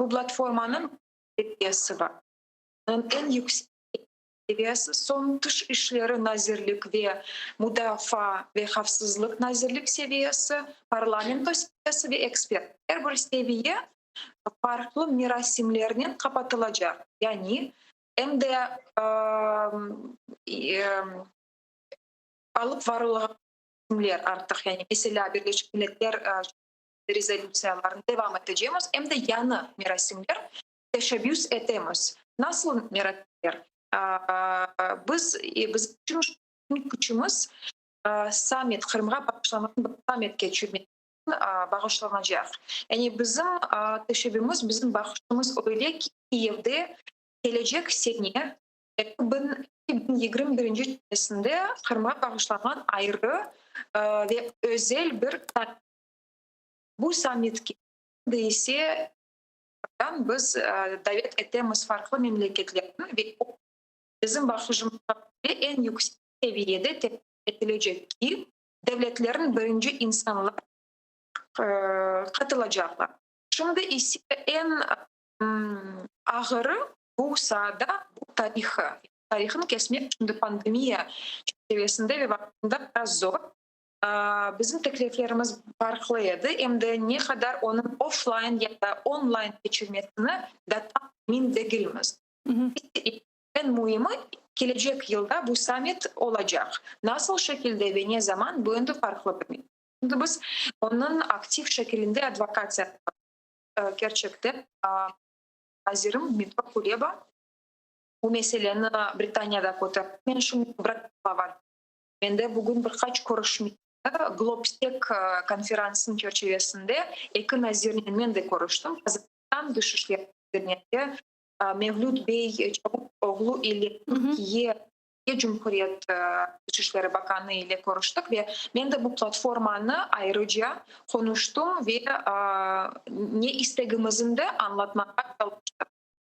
Bu platformanın seviyesi var. Yani en yüksek seviyesi son dış işleri nazirlik ve müdafaa ve hafsızlık nazirlik seviyesi, parlamento seviyesi ve ekspert. Her bir seviye farklı mirasimlerinin kapatılacak. Yani hem de ıı, ıı, alıp varılacak isimler artık yani mesela Birleşik Milletler резолюцияларын девам этежемиз әмді яны мерасимдер тешебюс этемиз насыл мерасимдер Біз биз күчүмүз саммит қырымға багышланган саммитке чүрмө багышланган жак яни біздің тешебибиз биздин багышыбыз ойле киевде келечек сене 2021 жылдесинде кырымга багышланган айры ве өзел бір бұл саммитке десе біз дәвет давет етеміз фарқлы мемлекетлердің біздің бақы жұмысқа ең юксек сәвиеде етілежекки дәвлетлерін бірінші инсанлар ә, қатылажақлы шынды есе ән ағыры бұл сада бұл тарихы тарихын кесме шынды пандемия шектевесінде вақытында біраз зор біздің тәкліфлеріміз барқылы еді енді не қадар оның офлайн яда онлайн кечірмесіні да де дегілміз мен муйымы келечек жылда бұл саммит олажақ насыл шекилде вене заман бұл енді фарқлы енді біз оның актив шекілінде адвокация gerçekten азирым Дмитро Кулеба бұл мәселені британияда көтеріп мен үшін бар менде бүгін қач көріс глобстек э, конференцияның кеучевесінде екі назерменмен де көріштім қазақстан дүшішілер жерінде э, мевлюд бей оғлу или е жумхурет э, дүшішілер баканы или мен де бұл платформаны айрыжа қоныштым ве не істегімізінді аңлатмаға